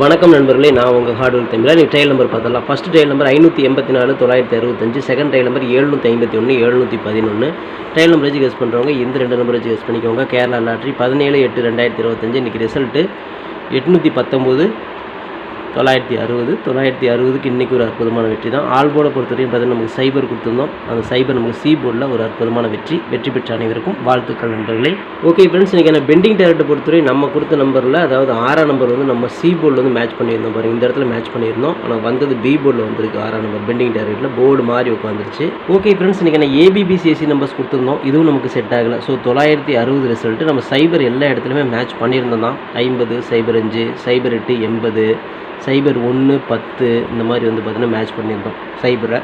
வணக்கம் நண்பர்களே நான் உங்கள் ஹார்ட்வேர் தமிழா நீங்கள் ட்ரையல் நம்பர் பார்த்தலாம் ஃபஸ்ட் ட்ரையல் நம்பர் ஐநூற்றி எண்பத்தி நாலு தொள்ளாயிரத்தி அறுபத்தஞ்சு. செகண்ட் ட்ரையல் நம்பர் எழுநூற்றி ஐம்பத்தி ஒன்று எழுநூற்றி பதினொன்று ட்ரையல் நம்பர் வச்சு கெஸ் பண்ணுறவங்க இந்த ரெண்டு நம்பர் வச்சு கெஸ் பண்ணிக்கோங்க. கேரளா லாட்ரி பதினேழு எட்டு ரெண்டாயிரத்தி இருபத்தஞ்சு. இன்றைக்கி ரிசல்ட்டு எட்நூற்றி பத்தொம்போது. தொள்ளாயிரத்தி அறுபது தொள்ளாயிரத்தி அறுபதுக்கு இன்றைக்கி ஒரு அற்புதமான வெற்றி தான். ஆல் போர்டை பொறுத்தவரையும் பார்த்தீங்கன்னா நமக்கு சைபர் கொடுத்துருந்தோம். அந்த சைபர் நமக்கு சி போர்டில் ஒரு அற்புதமான வெற்றி. வெற்றி பெற்ற அனைவருக்கும் வாழ்த்துக்கள் நண்பர்களே. ஓகே ஃப்ரெண்ட்ஸ் இன்றைக்கி நான் பெண்டிங் டேரக்டை பொறுத்தவரை நம்ம கொடுத்த நம்பரில் அதாவது ஆறாம் நம்பர் வந்து நம்ம சி போர்டில் வந்து மேட்ச் பண்ணியிருந்தோம் பாருங்க. இந்த இடத்துல மேட்ச் பண்ணியிருந்தோம். ஆனால் வந்தது பி போர்டில் வந்திருக்கு ஆறாம் நம்பர் பெண்டிங் டேரக்டில் போர்டு மாதிரி உட்காந்துருச்சு ஓகே ஃப்ரெண்ட்ஸ் இன்றைக்கி நான் ஏபிபிசிஎஸ்சி நம்பர்ஸ் கொடுத்துருந்தோம். இதுவும் நமக்கு செட் ஆகலை. ஸோ தொள்ளாயிரத்தி அறுபது ரிசல்ட்டு நம்ம சைபர் எல்லா இடத்துலையுமே மேட்ச் பண்ணியிருந்தோம் தான். ஐம்பது சைபர் அஞ்சு சைபர் எட்டு எண்பது சைபர் ஒன்று பத்து இந்த மாதிரி வந்து பார்த்திங்கன்னா மேட்ச் பண்ணியிருந்தோம் சைபரை.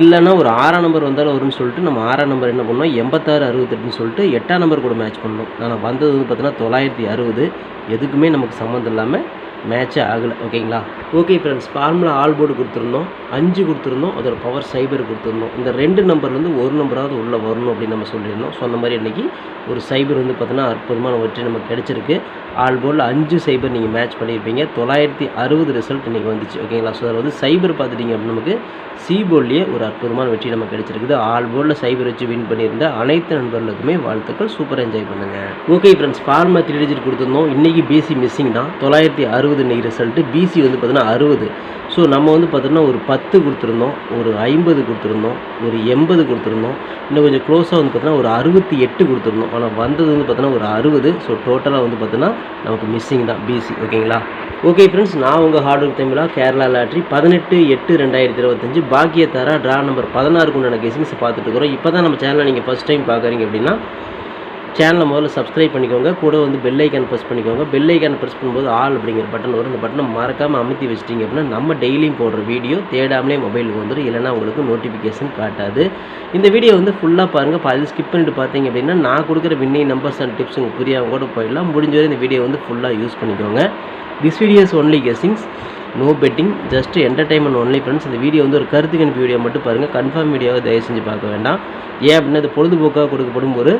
இல்லைன்னா ஒரு ஆறாம் நம்பர் வந்தாலும் வரும்னு சொல்லிட்டு நம்ம ஆறாம் நம்பர் என்ன பண்ணோம்? எண்பத்தாறு அறுபத்தெட்டுன்னு சொல்லிட்டு எட்டாம் நம்பர் கூட மேட்ச் பண்ணோம். ஆனால் வந்தது வந்து பார்த்தீங்கன்னா தொள்ளாயிரத்தி அறுபது. எதுக்குமே நமக்கு சம்மந்தம் இல்லாமல் மேட்சே ஆகலை ஓகேங்களா okay friends formula all board கொடுத்துருந்தோம். அஞ்சு கொடுத்துருந்தோம். அதோட பவர் சைபர் கொடுத்துருந்தோம். இந்த ரெண்டு நம்பர்லேருந்து ஒரு நம்பராவது உள்ளே வரணும் அப்படின்னு நம்ம சொல்லியிருந்தோம். சொன்ன மாதிரி இன்றைக்கி ஒரு சைபர் வந்து பார்த்தீங்கன்னா அற்புதமான வெற்றி நமக்கு கிடச்சிருக்கு. ஆல் போர்டில் அஞ்சு சைபர் நீங்கள் மேட்ச் பண்ணியிருப்பீங்க. தொள்ளாயிரத்தி அறுபது ரிசல்ட் இன்றைக்கி வந்துச்சு ஓகேங்களா ஸோ அதில் வந்து சைபர் பார்த்துட்டிங்க அப்படின்னு நமக்கு சி போர்ட்லேயே ஒரு அற்புதமான வெற்றி நமக்கு கிடைச்சிருக்குது. ஆல் போர்டில் சைபர் வச்சு வின் பண்ணியிருந்த அனைத்து நண்பர்களுக்குமே வாழ்த்துக்கள். சூப்பர் என்ஜாய் பண்ணுங்கள் okay friends formula three digit கொடுத்துருந்தோம். இன்றைக்கி பிசி மிஸ்ஸிங் தான். தொள்ளாயிரத்தி அறுபது இன்றைக்கி ரிசல்ட்டு பிசி வந்து பார்த்தீங்கன்னா அறுபது. ஸோ நம்ம வந்து பார்த்தோன்னா ஒரு பத்து கொடுத்துருந்தோம் ஒரு ஐம்பது கொடுத்துருந்தோம் ஒரு எண்பது கொடுத்துருந்தோம். இன்னும் கொஞ்சம் க்ளோஸாக வந்து பார்த்தோன்னா ஒரு அறுபத்தி எட்டு கொடுத்துருந்தோம். ஆனால் வந்தது வந்து பார்த்தோன்னா ஒரு அறுபது. ஸோ டோட்டலாக வந்து பார்த்தோன்னா நமக்கு மிஸ்ஸிங் தான் பிசி ஓகேங்களா? ஓகே ஃப்ரெண்ட்ஸ் நான் உங்கள் ஹார்ட் ஒர்க் தமிழா கேரளா லாட்ரி பதினெட்டு எட்டு ரெண்டாயிரத்தி இருபத்தஞ்சு பாக்கியத்தாரா ட்ரா நம்பர் பதினாறுக்கு உண்டான கெஸிங்ஸ் பார்த்துட்டு இருக்கிறோம். இப்போ தான் நம்ம சேனலை நீங்கள் ஃபஸ்ட் டைம் பார்க்குறீங்க அப்படின்னா சேனலை முதல்ல சப்ஸ்கிரைப் பண்ணிக்கோங்க. கூட வந்து பெல் ஐக்கான் ப்ரெஸ் பண்ணிக்கோங்க. பெல் ஐக்கான் ப்ரெஸ் பண்ணும்போது ஆல் அப்படிங்கிற பட்டன் வரும். இந்த பட்டனை மறக்காமல் அமுத்தி வச்சிட்டிங்க அப்படின்னா நம்ம டெய்லியும் போடுற வீடியோ தேடாமலே மொபைலுக்கு வந்துடும் இல்லைனா உங்களுக்கு நோட்டிஃபிகேஷன் காட்டாது. இந்த வீடியோ வந்து ஃபுல்லாக பாருங்கள் பாதி ஸ்கிப் பண்ணிட்டு பார்த்தீங்க அப்படின்னா நான் கொடுக்குற வின்னிங் நம்பர்ஸ் அண்ட் டிப்ஸ் உங்களுக்கு புரியாமல் கூட போயிடலாம். முடிஞ்ச வரை இந்த வீடியோ வந்து ஃபுல்லாக யூஸ் பண்ணிக்கோங்க. This videos only guessings no betting just entertainment only friends இந்த வீடியோ வந்து ஒரு கருத்து கணிப்பு வீடியோ மட்டும் பாருங்கள் கன்ஃபார்ம் வீடியோவை தயவு செஞ்சு பார்க்க வேண்டாம். ஏன் அப்படின்னா இது பொழுதுபோக்காக கொடுக்கப்படும் ஒரு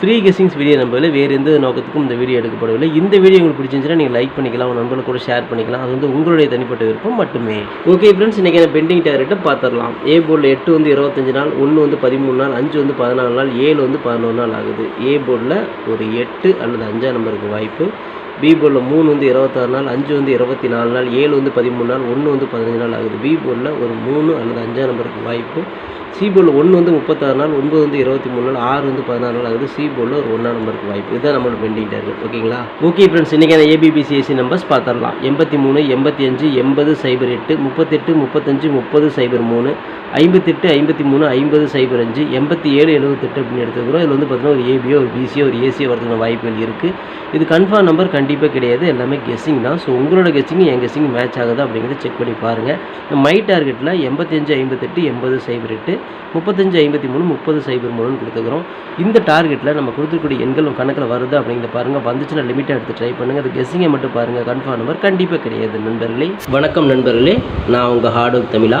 ஃப்ரீ கெஸிங்ஸ் வீடியோ நம்பவில்லை வேறு எந்த நோக்கத்துக்கும் இந்த வீடியோ எடுக்கப்படவில்லை. இந்த வீடியோ உங்களுக்கு பிடிச்சிருந்துச்சுன்னா நீங்கள் லைக் பண்ணிக்கலாம் உங்கள் நண்பர்கள் கூட ஷேர் பண்ணிக்கலாம். அது வந்து உங்களுடைய தனிப்பட்ட விருப்பம் மட்டுமே. ஓகே ஃப்ரெண்ட்ஸ் இன்றைக்கி பெண்டிங் டேரக்ட்டை பார்த்துடலாம். ஏ போர்டில் எட்டு வந்து இருபத்தஞ்சு நாள் ஒன்று வந்து பதிமூணு நாள் அஞ்சு வந்து பதினாலு நாள் ஏழு வந்து பதினொன்று நாள் ஆகுது. ஏ போர்டில் ஒரு எட்டு அல்லது அஞ்சாம் நம்பருக்கு வாய்ப்பு. பி போர்டில் மூணு வந்து இருபத்தாறு நாள் அஞ்சு வந்து இருபத்தி நாலு நாள் ஏழு வந்து பதிமூணு நாள் ஒன்று வந்து பதினஞ்சு நாள் ஆகுது. பி போர்டில் ஒரு மூணு அல்லது அஞ்சாம் நம்பருக்கு வாய்ப்பு. சி போர்டில் ஒன்று வந்து முப்பத்தாறு நாள் ஒன்பது வந்து இருபத்தி மூணு நாள் ஆறு வந்து பதினாறு நாள் ஆகுது. சி போர்டில் ஒரு ஒன்றாம் நம்பருக்கு வாய்ப்பு. இதுதான் நம்மளோட பெண்டிங் டார்கெட். ஓகேங்களா? ஓகே ஃப்ரெண்ட்ஸ் இன்றைக்கான ஏபிபிசிஎஸ்சி நம்பர்ஸ் பார்த்துடலாம். எண்பத்தி மூணு எண்பத்தி அஞ்சு எண்பது சைபர் எட்டு முப்பத்தெட்டு முப்பத்தஞ்சு முப்பது சைபர் மூணு ஐம்பத்தெட்டு ஐம்பத்தி மூணு ஐம்பது சைபர் அஞ்சு எண்பத்தி ஏழு எழுபத்தெட்டு அப்படின்னு எடுத்துக்கிறோம். இதில் வந்து பார்த்தீங்கன்னா ஒரு ஏபியோ ஒரு பிசியோ ஒரு ஏசியோ வரதுக்கான வாய்ப்புகள் இருக்குது இது கன்ஃபார்ம் நம்பர் கண்டிப்பாக கிடையாது. எல்லாமே கெஸ்ஸிங் தான். ஸோ உங்களோட கெஸ்ஸிங் என் கெஸ்ஸிங் மேட்ச் ஆகுது அப்படிங்கிறத செக் பண்ணி பாருங்கள் இந்த மை டார்கெட்டில் எண்பத்தஞ்சு ஐம்பத்தெட்டு எண்பது சைபர் எட்டு முப்பத்தஞ்சு ஐம்பத்தி மூணு முப்பது சைபர் மூணுன்னு கொடுத்துக்கிறோம். இந்த டார்கெட்டில் நம்ம கொடுத்துருக்கூடிய எண்கள் கணக்கில் வருது அப்படிங்கிறத பாருங்கள் வந்துச்சுன்னா லிமிட்டாக எடுத்து ட்ரை பண்ணுங்கள் அது கெஸ்ஸிங்கை மட்டும் பாருங்கள் கன்ஃபார்ம் நம்பர் கண்டிப்பாக கிடையாது நண்பர்களே. வணக்கம் நண்பர்களே. நான் உங்கள் ஹார்ட் ஒர்க் தமிழா.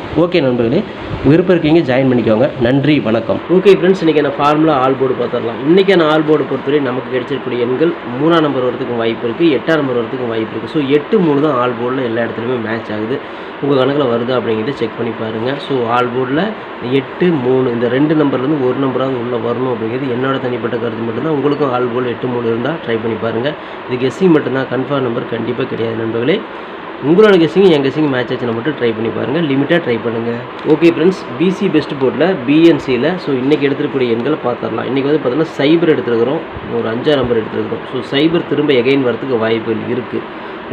ஓகே நண்பர்களே விருப்பம் இருக்கீங்க ஜாயின் பண்ணிக்கோங்க. நன்றி வணக்கம். ஓகே ஃப்ரெண்ட்ஸ் இன்றைக்கி நான் ஃபார்முலா ஆல் போர்டு பார்த்துடலாம். இன்றைக்கி நான் ஆல் போர்டு பொறுத்தவரை நமக்கு கிடைச்சிருக்கக்கூடிய எண்கள் மூணாம் நம்பர் வரத்துக்கும் வாய்ப்பு இருக்குது எட்டாம் நம்பர் வரத்துக்கும் வாய்ப்பு இருக்குது ஸோ எட்டு மூணு தான் ஆல் போர்டில் எல்லா இடத்துலையுமே மேட்ச் ஆகுது. உங்கள் கணக்கில் வருதா அப்படிங்கிறத செக் பண்ணி பாருங்கள் ஸோ ஆல் போர்டில் எட்டு மூணு இந்த ரெண்டு நம்பர்லேருந்து ஒரு நம்பராவது உள்ளே வரணும் அப்படிங்கிறது என்னோட தனிப்பட்ட கருத்து மட்டும்தான். உங்களுக்கும் ஆல் போர்டில் எட்டு மூணு இருந்தால் ட்ரை பண்ணி பாருங்கள் இது கெஸ்ஸிங் மட்டும்தான் கன்ஃபார்ம் நம்பர் கண்டிப்பாக கிடையாது நண்பர்களே. உங்களோட கெஸ்ஸிங் என் கெஸ்ஸிங் மேட்ச் ஆச்சுன்னு மட்டும் ட்ரை பண்ணி பாருங்கள் லிமிட்டாக ட்ரை பண்ணுங்கள் ஓகே ஃப்ரெண்ட்ஸ் பிசி பெஸ்ட் போர்டில் பிஎன்சியில் ஸோ இன்றைக்கி எடுத்துக்கூடிய எண்களை பார்த்துடலாம். இன்றைக்கி வந்து பார்த்தோன்னா சைபர் எடுத்துருக்கிறோம். ஒரு அஞ்சாறு நம்பர் எடுத்துருக்குறோம். ஸோ சைபர் திரும்ப எகைன் வரதுக்கு வாய்ப்புகள் இருக்குது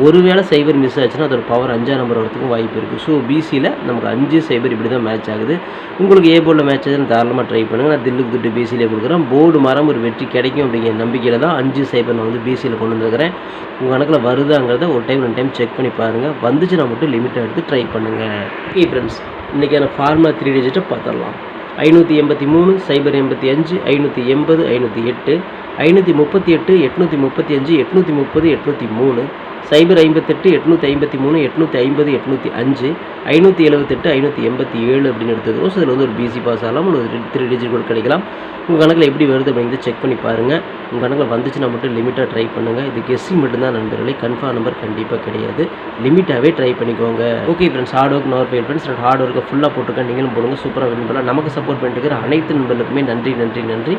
ஒருவேளை சைபர் மிஸ் ஆச்சுன்னா அதோட பவர் அஞ்சாம் நம்பர் வரத்துக்கும் வாய்ப்பு இருக்குது ஸோ பிசியில் நமக்கு அஞ்சு சைபர் இப்படி தான் மேட்ச் ஆகுது. உங்களுக்கு ஏ போர்டில் மேட்ச் ஆகுதுன்னு தாராளமாக ட்ரை பண்ணுங்கள் நான் தில்லுக்கு துட்டு பிசியிலே கொடுக்குறேன். போர்டு மரம் ஒரு வெற்றி கிடைக்கும் அப்படிங்கிற நம்பிக்கையில் தான் அஞ்சு சைபர் நான் வந்து பிசியில் கொண்டு வந்துருக்கிறேன். உங்கள் கணக்கில் வருதாங்கிறத ஒரு டைம் ரெண்டு டைம் செக் பண்ணி பாருங்கள் வந்துச்சுன்னா மட்டும் லிமிட்டை எடுத்து ட்ரை பண்ணுங்கள் ஓகே ஃப்ரெண்ட்ஸ் இன்றைக்கான ஃபார்முலா த்ரீ டிஜிட்டை பார்த்துடலாம். ஐநூற்றி எண்பத்தி மூணு சைபர் எண்பத்தி அஞ்சு ஐநூற்றி எண்பது ஐநூற்றி எட்டு ஐநூற்றி முப்பத்தி எட்டு எட்நூற்றி முப்பத்தி அஞ்சு எட்நூற்றி முப்பது எட்நூற்றி மூணு. சைபர் ஐம்பத்தெட்டு எட்நூற்றி ஐம்பத்தி மூணு எட்நூற்றி ஐம்பது எட்நூற்றி அஞ்சு ஐநூற்றி எழுபத்தெட்டு ஐநூற்றி எண்பத்தி ஏழு அப்படின்னு எடுத்துக்கிறோம். ஸோ இதில் வந்து ஒரு பிசி பாஸ் ஆகலாம். ஒரு த்ரீ டிஜிட் கூட கிடைக்கலாம். உங்கள் கணக்கில் எப்படி வருது அப்படிங்கிறத செக் பண்ணி பாருங்கள் உங்கள் கணக்கில் வந்துச்சுன்னா மட்டும் லிமிட்டாக ட்ரை பண்ணுங்கள் இது கெஸ்ஸி மட்டும்தான் நண்பர்களே. கன்ஃபார்ம் நம்பர் கண்டிப்பாக கிடையாது. லிமிட்டாகவே ட்ரை பண்ணிக்கோங்க. Okay friends hard work nor fail friends hard ஒர்க்கை ஃபுல்லாக போட்டுருக்கேன். நீங்களும் போடுங்க. சூப்பராக வின் பண்ணலாம். நமக்கு சப்போர்ட் பண்ணிட்டு இருக்கிற அனைத்து நண்பர்களுக்குமே நன்றி நன்றி நன்றி.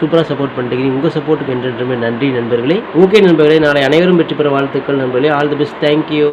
சூப்பராக சப்போர்ட் பண்ணிட்டு உங்கள் சப்போர்ட்டுக்கு என்றென்றுமே நன்றி நண்பர்களே. ஓகே நண்பர்களே. நாளை அனைவரும் வெற்றி பெற வாழ்த்துக்கள். நண்பர்களே ஆல் தி பெஸ்ட் தேங்க்யூ